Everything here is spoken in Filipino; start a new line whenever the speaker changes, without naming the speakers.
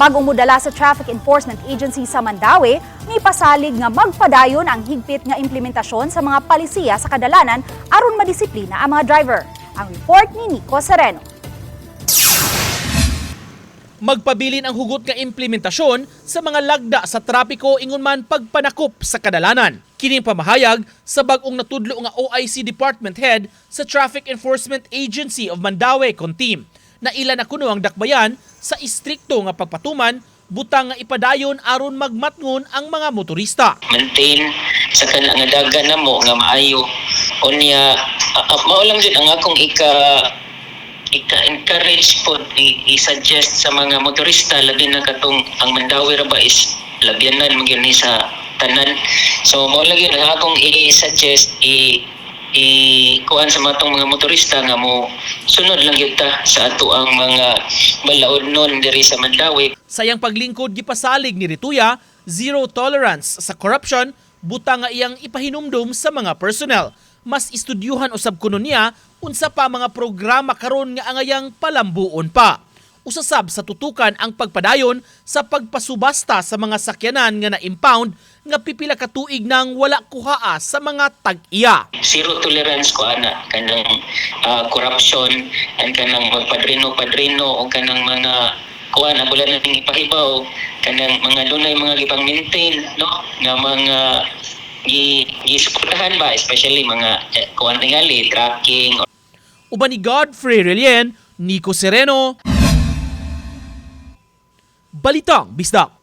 Bagong mudala sa Traffic Enforcement Agency sa Mandawi, may pasalig nga magpadayon ang higpit nga implementasyon sa mga palisiya sa kadalanan aron madisiplina ang mga driver. Ang report ni Nico Sereno.
magpabilin ang hugot nga implementasyon sa mga lagda sa trapiko ingon man pagpanakop sa kadalanan. Kining pamahayag sa bag-ong natudlo nga OIC Department Head sa Traffic Enforcement Agency of Mandawi Contim na ila na kuno ang dakbayan sa istrikto nga pagpatuman butang nga ipadayon aron magmatngon ang mga motorista.
maintain sa kana nga dagan na mo nga maayo unya uh, uh, mao lang jud ang akong ika ika encourage pod i- i-suggest sa mga motorista labi na katong ang Mandawi ra ba is labyanan mo gyud ni sa tanan so mao lang yun akong i-suggest i i kuan sa matong mga motorista nga mo sunod lang gyud ta sa ato ang mga balaod nun diri sa Mandawi
Sayang paglingkod gipasalig ni Rituya, zero tolerance sa corruption, buta nga iyang ipahinumdum sa mga personnel. Mas estudyuhan usab kuno niya unsa pa mga programa karon nga angayang palambuon pa. Usasab sa tutukan ang pagpadayon sa pagpasubasta sa mga sakyanan nga na-impound nga pipila ka tuig nang wala kuhaa sa mga tag-iya.
zero tolerance ko ana. Kanang ah, corruption and kanang magpadrino-padrino o kanang mga kuan ang wala nang ipahibaw kanang mga dunay mga gipang maintain no? Nga mga gi gisuportahan ba? Especially mga eh, kuan tingali tracking
Uban ni Godfrey Relien, Nico Sereno, Balitang Bisdak.